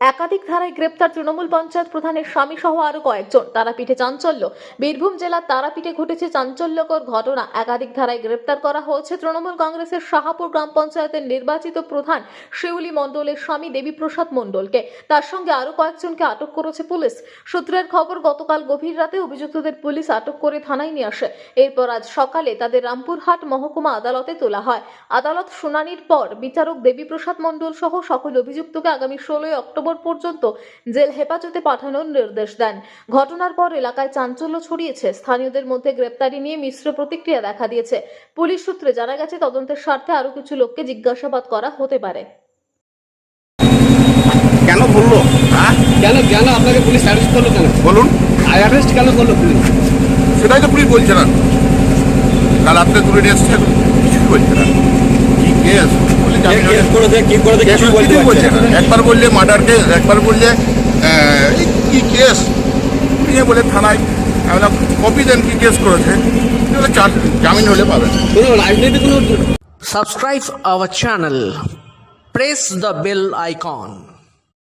একাধিক ধারায় গ্রেপ্তার তৃণমূল পঞ্চায়েত প্রধানের স্বামী সহ আরও কয়েকজন। তারাপীঠে চাঞ্চল্য। বীরভূম জেলার তারাপীঠে ঘটেছে চাঞ্চল্যকর ঘটনা। একাধিক ধারায় গ্রেপ্তার করা হয়েছে তৃণমূল কংগ্রেসের শাহাপুর গ্রাম পঞ্চায়েতের নির্বাচিত প্রধান শিউলি মণ্ডলের স্বামী দেবীপ্রসাদ মণ্ডলকে। তার সঙ্গে আরও কয়েকজনকে আটক করেছে পুলিশ। সূত্রের খবর, গতকাল গভীর রাতে অভিযুক্তদের পুলিশ আটক করে থানায় নিয়ে আসে। এরপর আজ সকালে তাদের রামপুরহাট মহকুমা আদালতে তোলা হয়। আদালত শুনানির পর বিচারক দেবীপ্রসাদ মণ্ডল সহ সকল অভিযুক্তকে আগামী ষোলোই অক্টোবর পর্যন্ত জেল হেফাজতে পাঠানোর নির্দেশ দেন। ঘটনার পর এলাকায় চাঞ্চল্য ছড়িয়েছে। স্থানীয়দের মধ্যে গ্রেপ্তারি নিয়ে মিশ্র প্রতিক্রিয়া দেখা দিয়েছে। পুলিশ সূত্রে জানা গেছে তদন্তের স্বার্থে আরও কিছু লোককে জিজ্ঞাসাবাদ করা হতে পারে। কেন বলল? হ্যাঁ? কেন কেন আপনাকে পুলিশ অ্যারেস্ট করল কেন? বলুন। অ্যারেস্ট কেন করল পুলিশ? সেটাই তো পুলিশ বলছে না। কাল তুলে নিয়ে কিছুই বলছে না। কি কেস কিছুই বলছে না। না। একবার বললে মার্ডার কেস একবার বললে কি কেস? নিয়ে বলে থানায় আমরা কপি দেন কি কেস করেছে। বলে, জামিন হলে পাবেন কোনো রাজনীতি কোনো subscribe our channel. Press the bell icon.